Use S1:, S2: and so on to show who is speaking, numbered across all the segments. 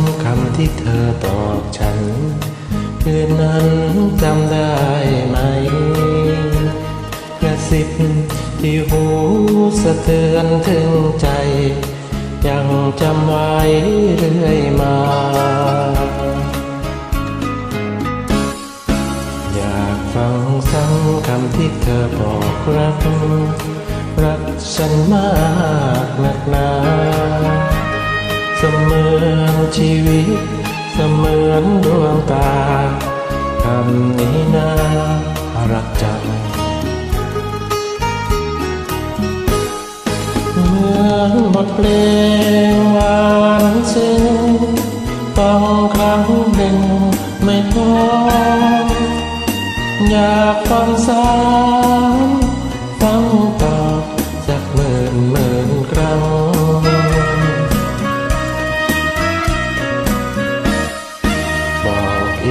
S1: ำคำที่เธอบอกฉัน คืนนั้นจำได้ไหมกระสิบที่หูสะเทือนถึงใจ ยังจำไว้เรื่อยมา อยากฟังซ้ำคำที่เธอบอกรัก รักฉันมากนักหนา ชีวิตเสมือนดวงตาคำนี้น่ารักจัง เหมือนบทเพลงหวานซึ้งต้องครั้งหนึ่งไม่พอ อยากฟังซ้ำฟังต่อ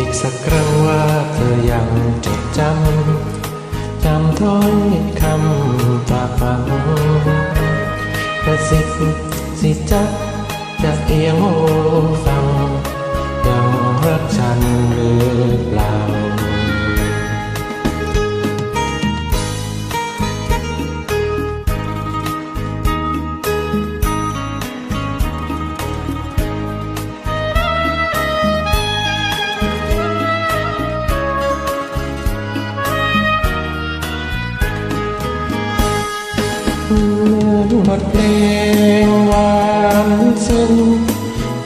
S1: อีกสักครั้งว่าเธอยังจดจำจำถ้อยคำปากฝังกระสิบสิจักจะเอียงหูฟั บทเพลงหวานซึ้ง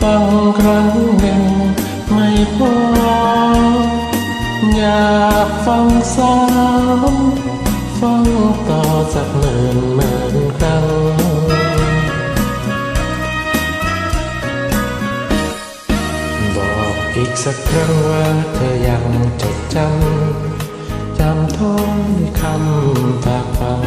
S1: ฟังครั้งหนึ่งไม่พอ อยากฟังซ้ำฟังต่อสักหมื่นหมื่นครั้งบอกอีกสักครั้งว่าเธอยังจดจำจำถ้อยคำฝากฝัง